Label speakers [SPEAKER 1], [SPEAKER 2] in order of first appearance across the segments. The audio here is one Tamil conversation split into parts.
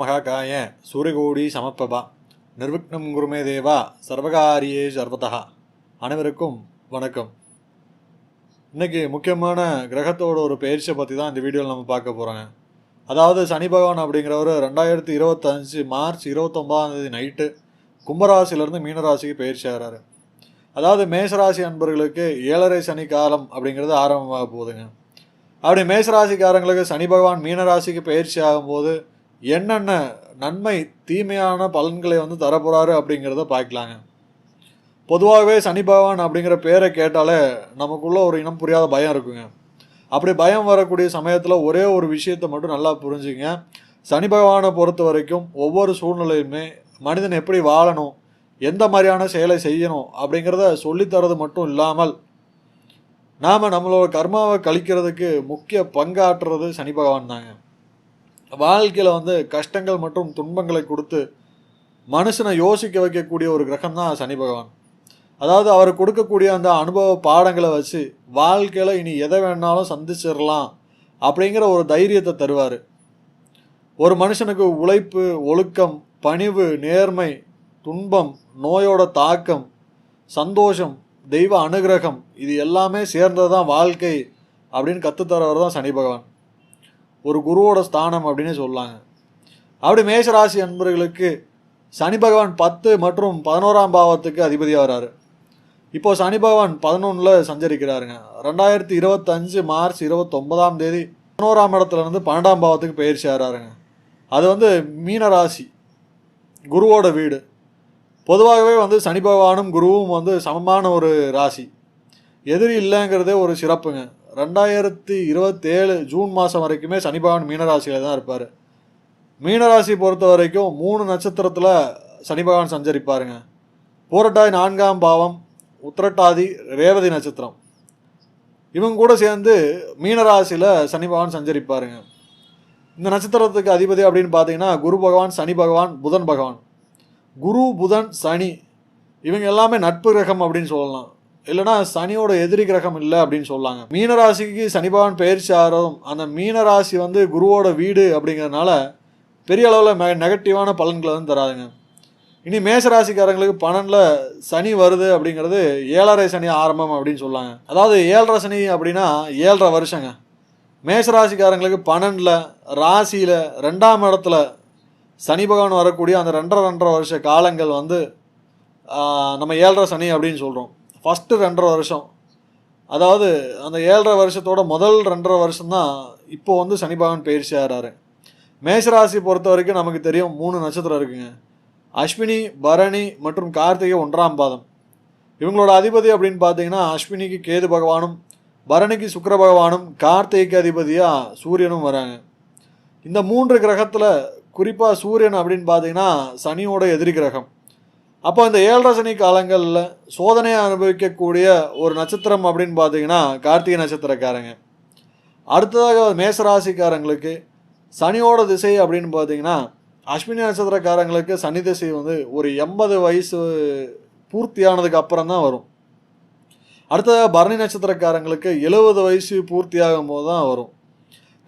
[SPEAKER 1] மகாகாய சூரியகோடி சமப்பபா. நிர்விக்னம் குருமே தேவா சர்வகாரியே சர்வதா. அனைவருக்கும் வணக்கம். இன்னைக்கு முக்கியமான கிரகத்தோட ஒரு பயிற்சியை பற்றி தான் இந்த வீடியோவில் நம்ம பார்க்க போகிறோங்க அதாவது சனி பகவான் அப்படிங்கிறவர் ரெண்டாயிரத்தி இருபத்தஞ்சு மார்ச் இருபத்தொம்பதாம் தேதி நைட்டு கும்பராசிலேருந்து மீனராசிக்கு பயிற்சி ஆகிறாரு அதாவது மேசராசி அன்பர்களுக்கு ஏழரை சனி காலம் அப்படிங்கிறது ஆரம்பமாக போகுதுங்க. அப்படி மேசராசிக்காரங்களுக்கு சனி பகவான் மீனராசிக்கு பயிற்சி ஆகும்போது என்னென்ன நன்மை தீமையான பலன்களை வந்து தரப்போகிறாரு அப்படிங்கிறத பார்க்கலாங்க. பொதுவாகவே சனி பகவான் அப்படிங்கிற பேரை கேட்டாலே நமக்குள்ளே ஒரு இனம் புரியாத பயம் இருக்குங்க. அப்படி பயம் வரக்கூடிய சமயத்தில் ஒரே ஒரு விஷயத்தை மட்டும் நல்லா புரிஞ்சுங்க. சனி பகவானை பொறுத்த வரைக்கும் ஒவ்வொரு சூழ்நிலையுமே மனிதன் எப்படி வாழணும் எந்த மாதிரியான செயலை செய்யணும் அப்படிங்கிறத சொல்லித்தரது மட்டும் இல்லாமல் நாம் நம்மளோட கர்மாவை கழிக்கிறதுக்கு முக்கிய பங்காற்றுறது சனி பகவான் தாங்க. வாழ்க்கையில் வந்து கஷ்டங்கள் மற்றும் துன்பங்களை கொடுத்து மனுஷனை யோசிக்க வைக்கக்கூடிய ஒரு கிரகம் தான் சனி பகவான். அதாவது அவர் கொடுக்கக்கூடிய அந்த அனுபவ பாடங்களை வச்சு வாழ்க்கையில் இனி எதை வேணாலும் சந்திச்சிடலாம் அப்படிங்கிற ஒரு தைரியத்தை தருவார். ஒரு மனுஷனுக்கு உழைப்பு ஒழுக்கம் பணிவு நேர்மை துன்பம் நோயோட தாக்கம் சந்தோஷம் தெய்வ அனுகிரகம் இது எல்லாமே சேர்ந்தது தான் வாழ்க்கை அப்படின்னு கற்றுத்தரவர் தான் சனி பகவான். ஒரு குருவோட ஸ்தானம் அப்படின்னு சொல்லாங்க. அப்படி மேஷராசி அன்பர்களுக்கு சனி பகவான் பத்து மற்றும் பதினோராம் பாவத்துக்கு அதிபதியாக வராரு. இப்போது சனி பகவான் பதினொன்றில் சஞ்சரிக்கிறாருங்க. ரெண்டாயிரத்தி இருபத்தஞ்சு மார்ச் இருபத்தொன்பதாம் தேதி பதினோராம் இடத்துல இருந்து பன்னெண்டாம் பாவத்துக்கு பயிற்சி ஆகிறாருங்க அது வந்து மீனராசி குருவோட வீடு. பொதுவாகவே வந்து சனி பகவானும் குருவும் வந்து சமமான ஒரு ராசி. எதிரி இல்லைங்கிறதே ஒரு சிறப்புங்க. ரெண்டாயிரத்தி இருபத்தேழு ஜூன் மாதம் வரைக்குமே சனி பகவான் மீனராசியில் தான் இருப்பார். மீனராசி பொறுத்த வரைக்கும் மூணு நட்சத்திரத்தில் சனி பகவான் சஞ்சரிப்பாருங்க. பூரட்டாய் நான்காம் பாவம் உத்திரட்டாதி ரேவதி நட்சத்திரம். இவங்க கூட சேர்ந்து மீனராசியில் சனி பகவான் சஞ்சரிப்பாருங்க. இந்த நட்சத்திரத்துக்கு அதிபதி அப்படின்னு பார்த்தீங்கன்னா குரு பகவான் சனி பகவான் புதன் பகவான். குரு புதன் சனி இவங்க எல்லாமே நட்பு கிரகம் அப்படின்னு சொல்லலாம். இல்லைனா சனியோட எதிரி கிரகம் இல்லை அப்படின்னு சொல்லாங்க. மீனராசிக்கு சனி பகவான் பயிற்சி ஆகிறதும் அந்த மீனராசி வந்து குருவோட வீடு அப்படிங்கிறதுனால பெரிய அளவில் நெகட்டிவான பலன்களை வந்து தராதுங்க. இனி மேசராசிக்காரங்களுக்கு பன்னெண்டில் சனி வருது அப்படிங்கிறது ஏழரை சனி ஆரம்பம் அப்படின்னு சொல்லாங்க. அதாவது ஏழரை சனி அப்படின்னா ஏழரை வருஷங்க. மேசராசிக்காரங்களுக்கு பன்னெண்டில் ராசியில் ரெண்டாம் இடத்துல சனி பகவான் வரக்கூடிய அந்த ரெண்டரை ரெண்டரை வருஷ காலங்கள் வந்து நம்ம ஏழரை சனி அப்படின்னு சொல்கிறோம் ஃபஸ்ட்டு ரெண்டரை வருஷம். அதாவது அந்த ஏழரை வருஷத்தோட முதல் ரெண்டரை வருஷம்தான் இப்போ வந்து சனி பகவான் பயிற்சி ஆகிறாரு மேஷராசி பொறுத்த வரைக்கும் நமக்கு தெரியும் மூணு நட்சத்திரம் இருக்குங்க. அஸ்வினி பரணி மற்றும் கார்த்திகை ஒன்றாம் பாதம். இவங்களோட அதிபதி அப்படின்னு பார்த்தீங்கன்னா அஸ்வினிக்கு கேது பகவானும் பரணிக்கு சுக்கர பகவானும் கார்த்திகைக்கு அதிபதியாக சூரியனும் வராங்க. இந்த மூன்று கிரகத்தில் குறிப்பாக சூரியன் அப்படின்னு பார்த்தீங்கன்னா சனியோட எதிரி கிரகம். அப்போ இந்த ஏழரை சனி காலங்களில் சோதனையை அனுபவிக்கக்கூடிய ஒரு நட்சத்திரம் அப்படின்னு பார்த்தீங்கன்னா கார்த்திகை நட்சத்திரக்காரங்க. அடுத்ததாக மேசராசிக்காரங்களுக்கு சனியோட திசை அப்படின்னு பார்த்தீங்கன்னா அஸ்வினி நட்சத்திரக்காரங்களுக்கு சனி திசை வந்து ஒரு எண்பது வயசு பூர்த்தியானதுக்கு அப்புறம் தான் வரும். அடுத்ததாக பரணி நட்சத்திரக்காரங்களுக்கு எழுபது வயசு பூர்த்தியாகும் போது தான் வரும்.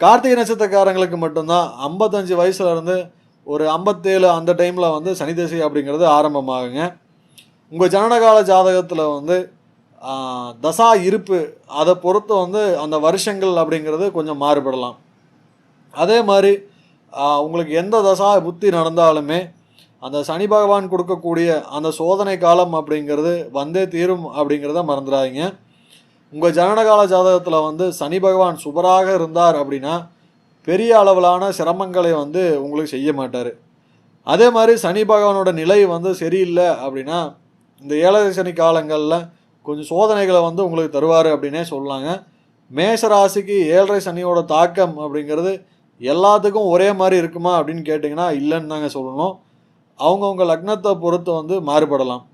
[SPEAKER 1] கார்த்திகை நட்சத்திரக்காரங்களுக்கு மட்டும்தான் ஐம்பத்தஞ்சு வயசுலேருந்து ஒரு ஐம்பத்தேழு அந்த டைமில் வந்து சனி திசை அப்படிங்கிறது ஆரம்பமாகுங்க. உங்கள் ஜனனகால ஜாதகத்தில் வந்து தசா இருப்பு அதை பொறுத்து வந்து அந்த வருஷங்கள் அப்படிங்கிறது கொஞ்சம் மாறுபடலாம். அதே மாதிரி உங்களுக்கு எந்த தசா புத்தி நடந்தாலுமே அந்த சனி பகவான் கொடுக்கக்கூடிய அந்த சோதனை காலம் அப்படிங்கிறது வந்தே தீரும் அப்படிங்கிறத மறந்துடாதீங்க. உங்கள் ஜனனகால ஜாதகத்தில் வந்து சனி பகவான் சுபராக இருந்தார் அப்படின்னா பெரிய அளவிலான சிரமங்களை வந்து உங்களுக்கு செய்ய மாட்டார். அதே மாதிரி சனி பகவானோட நிலை வந்து சரியில்லை அப்படின்னா இந்த ஏழரை சனி காலங்களில் கொஞ்சம் சோதனைகளை வந்து உங்களுக்கு தருவார் அப்படின்னே சொல்லலாங்க. மேஷ ராசிக்கு ஏழரை சனியோட தாக்கம் அப்படிங்கிறது எல்லாத்துக்கும் ஒரே மாதிரி இருக்குமா அப்படின்னு கேட்டிங்கன்னா இல்லைன்னு தாங்க சொல்லணும். அவங்கவுங்க லக்னத்தை பொறுத்து வந்து மாறுபடலாம்.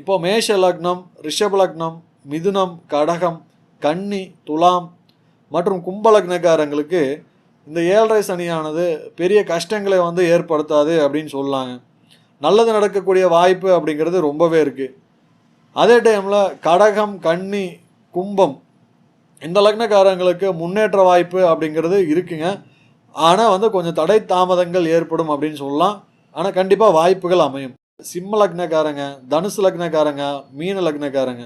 [SPEAKER 1] இப்போ மேஷ லக்னம் ரிஷப லக்னம் மிதுனம் கடகம் கன்னி துலாம் மற்றும் கும்பலக்னக்காரங்களுக்கு இந்த ஏழரை சனியானது பெரிய கஷ்டங்களை வந்து ஏற்படுத்தாது அப்படின்னு சொல்லலாங்க நல்லது நடக்கக்கூடிய வாய்ப்பு அப்படிங்கிறது ரொம்பவே இருக்குது அதே டைமில் கடகம் கன்னி கும்பம் இந்த லக்னக்காரங்களுக்கு முன்னேற்ற வாய்ப்பு அப்படிங்கிறது இருக்குங்க. ஆனால் வந்து கொஞ்சம் தடை தாமதங்கள் ஏற்படும் அப்படின்னு சொல்லலாம். ஆனால் கண்டிப்பாக வாய்ப்புகள் அமையும். சிம்ம லக்னக்காரங்க தனுசு லக்னக்காரங்க மீன லக்னக்காரங்க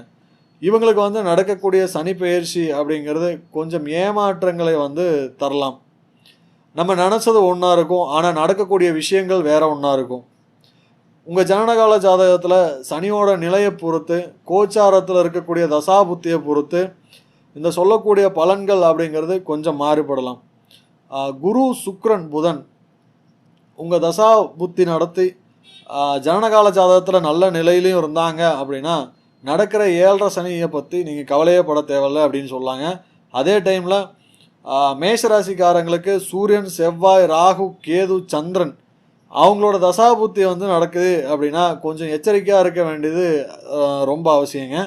[SPEAKER 1] இவங்களுக்கு வந்து நடக்கக்கூடிய சனி பயிற்சி அப்படிங்கிறது கொஞ்சம் ஏமாற்றங்களை வந்து தரலாம். நம்ம நினச்சது ஒன்றா இருக்கும் ஆனால் நடக்கக்கூடிய விஷயங்கள் வேற ஒன்றா இருக்கும். உங்கள் ஜனனகால ஜாதகத்தில் சனியோட நிலையை பொறுத்து கோச்சாரத்தில் இருக்கக்கூடிய தசாபுத்தியை பொறுத்து இந்த சொல்லக்கூடிய பலன்கள் அப்படிங்கிறது கொஞ்சம் மாறுபடலாம். குரு சுக்ரன் புதன் உங்கள் தசா புத்தி நடத்தி ஜனனகால ஜாதகத்தில் நல்ல நிலையிலையும் இருந்தாங்க அப்படின்னா நடக்கிற ஏழரை சனியை பற்றி நீங்கள் கவலையே பட தேவையில்ல அப்படின்னு சொல்லாங்க. அதே டைமில் மேஷராசிக்காரங்களுக்கு சூரியன் செவ்வாய் ராகு கேது சந்திரன் அவங்களோட தசாபுத்தி வந்து நடக்குது அப்படின்னா கொஞ்சம் எச்சரிக்கையாக இருக்க வேண்டியது ரொம்ப அவசியங்க.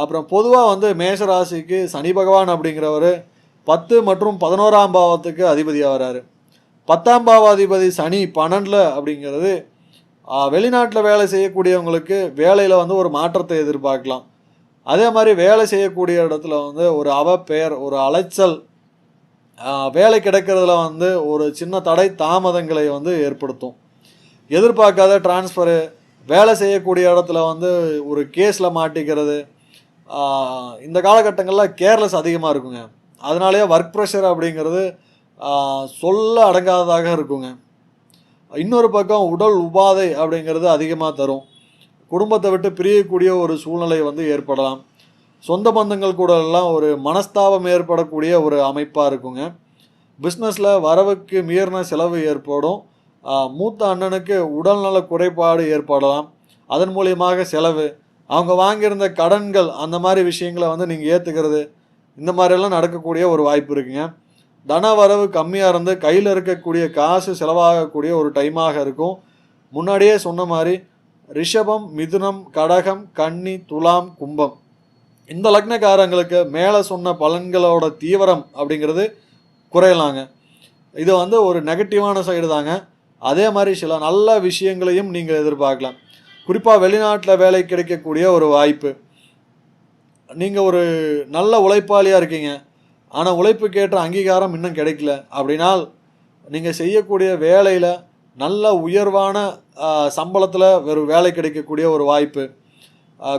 [SPEAKER 1] அப்புறம் பொதுவாக வந்து மேஷராசிக்கு சனி பகவான் அப்படிங்கிறவர் பத்து மற்றும் பதினோராம் பாவத்துக்கு அதிபதியாக வராரு. பத்தாம் பாவாதிபதி சனி பன்னெண்டில் அப்படிங்கிறது வெளிநாட்டில் வேலை செய்யக்கூடியவங்களுக்கு வேலையில் வந்து ஒரு மாற்றத்தை எதிர்பார்க்கலாம். அதே மாதிரி வேலை செய்யக்கூடிய இடத்துல வந்து ஒரு அவப்பெயர் ஒரு அலைச்சல் வேலை கிடைக்கிறதுல வந்து ஒரு சின்ன தடை தாமதங்களை வந்து ஏற்படுத்தும். எதிர்பார்க்காத டிரான்ஸ்ஃபரு வேலை செய்யக்கூடிய இடத்துல வந்து ஒரு கேஸில் மாட்டிக்கிறது இந்த காலகட்டங்களில் கேர்லெஸ் அதிகமாக இருக்குங்க. அதனாலேயே ஒர்க் ப்ரெஷர் அப்படிங்கிறது சொல்ல அடங்காததாக இருக்குங்க. இன்னொரு பக்கம் உடல் உபாதை அப்படிங்கிறது அதிகமாக தரும். குடும்பத்தை விட்டு பிரியக்கூடிய ஒரு சூழ்நிலை வந்து ஏற்படலாம். சொந்த பந்தங்கள் கூட எல்லாம் ஒரு மனஸ்தாபம் ஏற்படக்கூடிய ஒரு அமைப்பாக இருக்குங்க. பிஸ்னஸில் வரவுக்கு மீறின செலவு ஏற்படும். மூத்த அண்ணனுக்கு உடல்நல குறைபாடு ஏற்படலாம். அதன் மூலியமாக செலவு. அவங்க வாங்கியிருந்த கடன்கள் அந்த மாதிரி விஷயங்களை வந்து நீங்கள் ஏற்றுக்கிறது இந்த மாதிரியெல்லாம் நடக்கக்கூடிய ஒரு வாய்ப்பு இருக்குங்க. தன வரவு கம்மியாக இருந்து கையில் இருக்கக்கூடிய காசு செலவாகக்கூடிய ஒரு டைமாக இருக்கும். முன்னாடியே சொன்ன மாதிரி ரிஷபம் மிதுனம் கடகம் கன்னி துலாம் கும்பம். இந்த லக்னக்காரங்களுக்கு மேலே சொன்ன பலன்களோட தீவிரம் அப்படிங்கிறது குறையலாங்க. இது வந்து ஒரு நெகட்டிவான சைடு தாங்க. அதே மாதிரி சில நல்ல விஷயங்களையும் நீங்கள் எதிர்பார்க்கலாம். குறிப்பாக வெளிநாட்டில் வேலை கிடைக்கக்கூடிய ஒரு வாய்ப்பு. நீங்கள் ஒரு நல்ல உழைப்பாளியாக இருக்கீங்க. ஆனால் உழைப்புக்கேற்ற அங்கீகாரம் இன்னும் கிடைக்கல. அப்படின்னால் நீங்கள் செய்யக்கூடிய வேலையில் நல்ல உயர்வான சம்பளத்தில் ஒரு வேலை கிடைக்கக்கூடிய ஒரு வாய்ப்பு.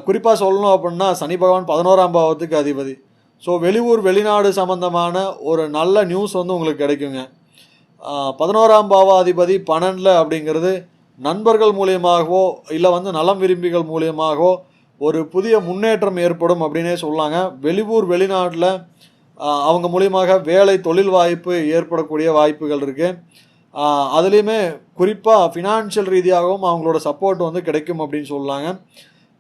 [SPEAKER 1] குறிப்பாக சொல்லணும் அப்படின்னா சனி பகவான் பதினோராம் பாவத்துக்கு அதிபதி. ஸோ வெளியூர் வெளிநாடு சம்மந்தமான ஒரு நல்ல நியூஸ் வந்து உங்களுக்கு கிடைக்குங்க. பதினோராம் பாவாதிபதி பன்னெண்டில் அப்படிங்கிறது நண்பர்கள் மூலியமாகவோ இல்லை வந்து நலம் விரும்பிகள் மூலியமாகவோ ஒரு புதிய முன்னேற்றம் ஏற்படும் அப்படின்னே சொல்லாங்க. வெளியூர் வெளிநாட்டில் அவங்க மூலியமாக வேலை தொழில் வாய்ப்பு ஏற்படக்கூடிய வாய்ப்புகள் இருக்குது அதுலேயுமே குறிப்பாக ஃபினான்ஷியல் ரீதியாகவும் அவங்களோட சப்போர்ட் வந்து கிடைக்கும் அப்படின்னு சொல்லாங்க.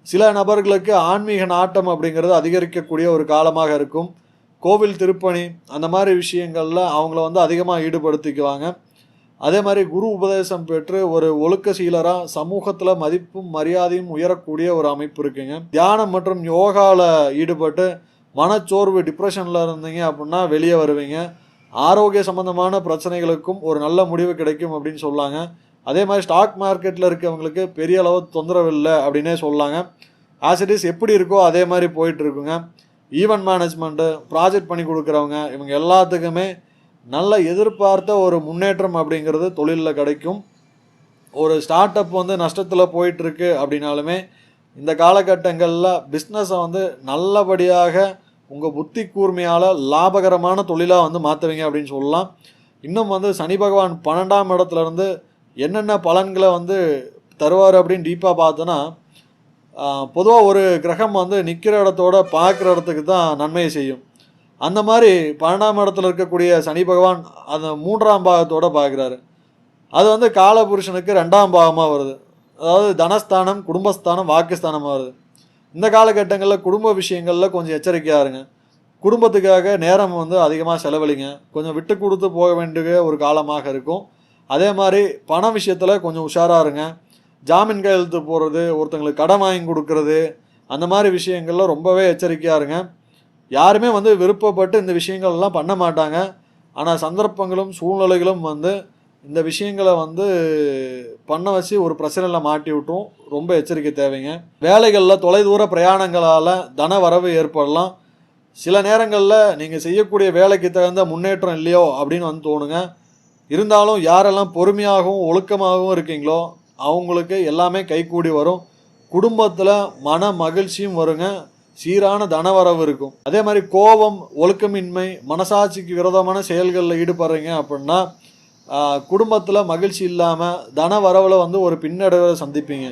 [SPEAKER 1] சில நபர்களுக்கு ஆன்மீக நாட்டம் அப்படிங்கிறது அதிகரிக்கக்கூடிய ஒரு காலமாக இருக்கும். கோவில் திருப்பணி அந்த மாதிரி விஷயங்களில் அவங்கள வந்து அதிகமாக ஈடுபடுத்திக்குவாங்க. அதே மாதிரி குரு உபதேசம் பெற்று ஒரு ஒழுக்க சீலராக சமூகத்தில் மதிப்பும் மரியாதையும் உயரக்கூடிய ஒரு அமைப்பு இருக்குங்க. தியானம் மற்றும் யோகாவில் ஈடுபட்டு மனச்சோர்வு டிப்ரெஷனில் இருந்தீங்க அப்படின்னா வெளியே வருவீங்க. ஆரோக்கிய சம்பந்தமான பிரச்சனைகளுக்கும் ஒரு நல்ல முடிவு கிடைக்கும் அப்படின்னு சொல்லாங்க. அதே மாதிரி ஸ்டாக் மார்க்கெட்டில் இருக்கவங்களுக்கு பெரிய அளவு தொந்தரவு இல்லை அப்படின்னே சொல்லாங்க. ஆஸ் இட் இஸ் எப்படி இருக்கோ அதே மாதிரி போயிட்டுருக்குங்க ஈவெண்ட் மேனேஜ்மெண்ட்டு ப்ராஜெக்ட் பண்ணி கொடுக்குறவங்க இவங்க எல்லாத்துக்குமே நல்ல எதிர்பார்த்த ஒரு முன்னேற்றம் அப்படிங்கிறது தொழிலில் கிடைக்கும். ஒரு ஸ்டார்ட் அப் வந்து நஷ்டத்தில் போயிட்டுருக்கு அப்படின்னாலுமே இந்த காலகட்டங்களில் பிஸ்னஸை வந்து நல்லபடியாக உங்கள் புத்தி கூர்மையால் லாபகரமான தொழிலாக வந்து மாற்றுவீங்க அப்படின்னு சொல்லலாம். இன்னும் வந்து சனி பகவான் பன்னெண்டாம் இடத்துலேருந்து இருந்து என்னென்ன பலன்களை வந்து தருவார் அப்படின்னு டீப்பாக பார்த்தோன்னா பொதுவாக ஒரு கிரகம் வந்து நிற்கிற இடத்தோட பார்க்குற இடத்துக்கு தான் நன்மையை செய்யும். அந்த மாதிரி பன்னெண்டாம் இடத்துல இருக்கக்கூடிய சனி பகவான் அந்த மூன்றாம் பாகத்தோட பார்க்குறாரு. அது வந்து காலபுருஷனுக்கு ரெண்டாம் பாகமாக வருது. அதாவது தனஸ்தானம் குடும்பஸ்தானம் வாக்குஸ்தானமாக வருது. இந்த காலகட்டங்களில் குடும்ப விஷயங்களில் கொஞ்சம் எச்சரிக்கையாக இருங்க. குடும்பத்துக்காக நேரம் வந்து அதிகமாக செலவழிங்க. கொஞ்சம் விட்டு கொடுத்து போக வேண்டிய ஒரு காலமாக இருக்கும். அதே மாதிரி பண விஷயத்தில் கொஞ்சம் உஷாராக இருங்க. ஜாமீன் கையெழுத்து போடுறது ஒருத்தங்களுக்கு கடன் வாங்கி கொடுக்கறது அந்த மாதிரி விஷயங்கள்ல ரொம்பவே எச்சரிக்கையாக இருங்க. யாருமே வந்து விருப்பப்பட்டு இந்த விஷயங்கள்லாம் பண்ண மாட்டாங்க. ஆனால் சந்தர்ப்பங்களும் சூழ்நிலைகளும் வந்து இந்த விஷயங்களை வந்து பண்ண வச்சு ஒரு பிரச்சனையில் மாட்டி விட்ரும் ரொம்ப எச்சரிக்கை தேவைங்க. வேலைகளில் தொலைதூர பிரயாணங்களால் தன வரவு ஏற்படலாம். சில நேரங்களில் நீங்கள் செய்யக்கூடிய வேலைக்கு தகுந்த முன்னேற்றம் இல்லையோ அப்படின்னு வந்து தோணுங்க. இருந்தாலும் யாரெல்லாம் பொறுமையாகவும் ஒழுக்கமாகவும் இருக்கீங்களோ அவங்களுக்கு எல்லாமே கைகூடி வரும். குடும்பத்தில் மன மகிழ்ச்சியும் வருங்க. சீரான தனவரவு இருக்கும். அதே மாதிரி கோபம் ஒழுக்கமின்மை மனசாட்சிக்கு விரோதமான செயல்களில் ஈடுபடுறீங்க அப்படின்னா குடும்பத்தில் மகிழ்ச்சி இல்லாமல் தன வரவில் வந்து ஒரு பின்னடைவை சந்திப்பீங்க.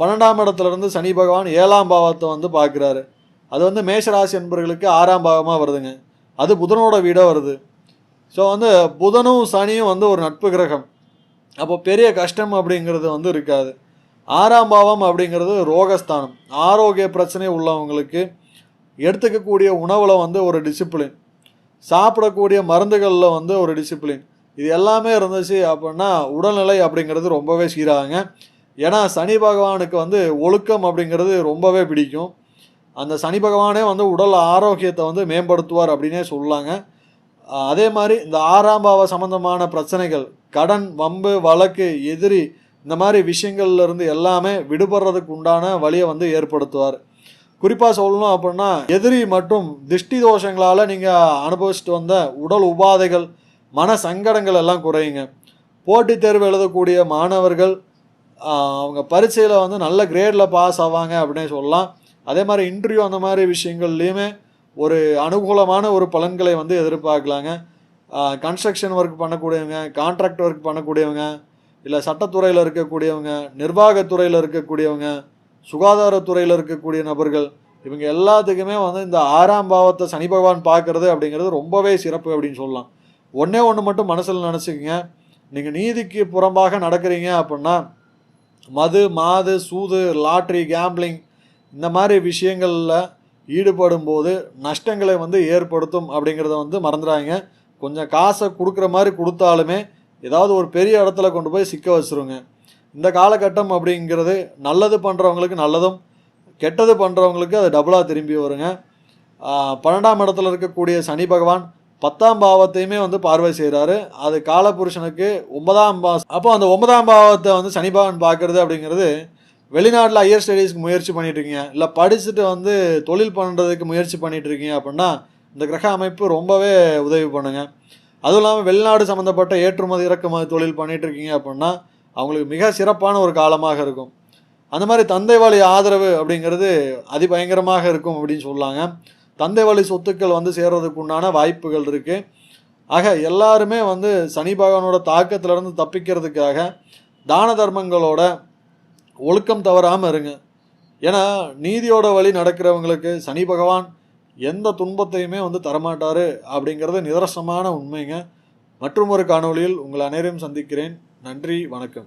[SPEAKER 1] பன்னெண்டாம் இடத்துலேருந்து சனி பகவான் ஏழாம் பாவத்தை வந்து பார்க்குறாரு. அது வந்து மேஷராசி என்பவர்களுக்கு ஆறாம் பாவமாக வருதுங்க. அது புதனோட வீடாக வருது. ஸோ வந்து புதனும் சனியும் வந்து ஒரு நட்பு கிரகம். அப்போ பெரிய கஷ்டம் அப்படிங்கிறது வந்து இருக்காது. ஆறாம் பாவம் அப்படிங்கிறது ரோகஸ்தானம். ஆரோக்கிய பிரச்சனை உள்ளவங்களுக்கு எடுத்துக்கக்கூடிய உணவில் வந்து ஒரு டிசிப்ளின் சாப்பிடக்கூடிய மருந்துகளில் வந்து ஒரு டிசிப்ளின் இது எல்லாமே இருந்துச்சு அப்படின்னா உடல்நிலை அப்படிங்கிறது ரொம்பவே சீராகுங்க. ஏன்னா சனி பகவானுக்கு வந்து ஒழுக்கம் அப்படிங்கிறது ரொம்பவே பிடிக்கும். அந்த சனி பகவானே வந்து உடல் ஆரோக்கியத்தை வந்து மேம்படுத்துவார் அப்படின்னே சொல்லலாங்க அதே மாதிரி இந்த ஆறாம் பாவ சம்பந்தமான பிரச்சனைகள் கடன் வம்பு வழக்கு எதிரி இந்த மாதிரி விஷயங்கள்ல இருந்து எல்லாமே விடுபடுறதுக்கு உண்டான வழியை வந்து ஏற்படுத்துவார். குறிப்பாக சொல்லணும் அப்படின்னா எதிரி மற்றும் திருஷ்டி தோஷங்களால் நீங்கள் அனுபவிச்சுட்டு வந்த உடல் உபாதைகள் மன சங்கடங்கள் எல்லாம் குறையுங்க. போட்டித் தேர்வு எழுதக்கூடிய மாணவர்கள் அவங்க பரீட்சையில் வந்து நல்ல கிரேடில் பாஸ் ஆவாங்க அப்படின்னு சொல்லலாம். அதே மாதிரி இன்டர்வியூ அந்த மாதிரி விஷயங்கள்லையுமே ஒரு அனுகூலமான ஒரு பலன்களை வந்து எதிர்பார்க்கலாங்க. கன்ஸ்ட்ரக்ஷன் ஒர்க் பண்ணக்கூடியவங்க கான்ட்ராக்ட் ஒர்க் பண்ணக்கூடியவங்க இல்லை சட்டத்துறையில் இருக்கக்கூடியவங்க நிர்வாகத்துறையில் இருக்கக்கூடியவங்க சுகாதாரத்துறையில் இருக்கக்கூடிய நபர்கள் இவங்க எல்லாத்துக்குமே வந்து இந்த ஆறாம் பாவத்தை சனி பகவான் பார்க்கறது அப்படிங்கிறது ரொம்பவே சிறப்பு அப்படின்னு சொல்லலாம். ஒன்றே ஒன்று மட்டும் மனசில் நினச்சிக்கங்க. நீங்கள் நீதிக்கு புறம்பாக நடக்கிறீங்க அப்படின்னா மது மாது சூது லாட்ரி கேம்பிளிங் இந்த மாதிரி விஷயங்களில் ஈடுபடும் போது நஷ்டங்களை வந்து ஏற்படுத்தும் அப்படிங்கிறத வந்து மறந்துடாங்க கொஞ்சம் காசை கொடுக்குற மாதிரி கொடுத்தாலுமே ஏதாவது ஒரு பெரிய இடத்துல கொண்டு போய் சிக்க வச்சுருங்க. இந்த காலகட்டம் அப்படிங்கிறது நல்லது பண்ணுறவங்களுக்கு நல்லதும் கெட்டது பண்ணுறவங்களுக்கு அது டபுளாக திரும்பி வருங்க. பன்னெண்டாம் இடத்துல இருக்கக்கூடிய சனி பகவான் பத்தாம் பாவத்தையுமே வந்து பார்வை செய்கிறாரு அது காலபுருஷனுக்கு ஒன்பதாம் பா அப்போ அந்த ஒன்பதாம் பாவத்தை வந்து சனி பகவான் பார்க்கறது அப்படிங்கிறது வெளிநாட்டில் ஹையர் ஸ்டடீஸ்க்கு முயற்சி பண்ணிட்டு இல்லை படிச்சுட்டு வந்து தொழில் பண்ணுறதுக்கு முயற்சி பண்ணிகிட்ருக்கீங்க இருக்கீங்க அப்படின்னா இந்த கிரக அமைப்பு ரொம்பவே உதவி பண்ணுங்க. அதுவும் இல்லாமல் வெளிநாடு சம்மந்தப்பட்ட ஏற்றுமதி இறக்குமதி தொழில் பண்ணிகிட்ருக்கீங்க இருக்கீங்க அப்படின்னா அவங்களுக்கு மிக சிறப்பான ஒரு காலமாக இருக்கும். அந்த மாதிரி தந்தை வழி ஆதரவு அப்படிங்கிறது அதிபயங்கரமாக இருக்கும் அப்படின்னு சொல்லாங்க. தந்தை வழி சொத்துக்கள் வந்து சேர்றதுக்கு உண்டான வாய்ப்புகள் இருக்குது ஆக எல்லாருமே வந்து சனி பகவானோட தாக்கத்திலிருந்து தப்பிக்கிறதுக்காக தான தர்மங்களோட ஒழுக்கம் தவறாமல் இருங்க. ஏன்னா நீதியோட வழி நடக்கிறவங்களுக்கு சனி பகவான் எந்த துன்பத்தையுமே வந்து தரமாட்டார் அப்படிங்கிறது நிதர்சனமான உண்மைங்க. மற்றும் ஒரு காணொளியில் உங்கள் அனைவரையும் சந்திக்கிறேன். நன்றி வணக்கம்.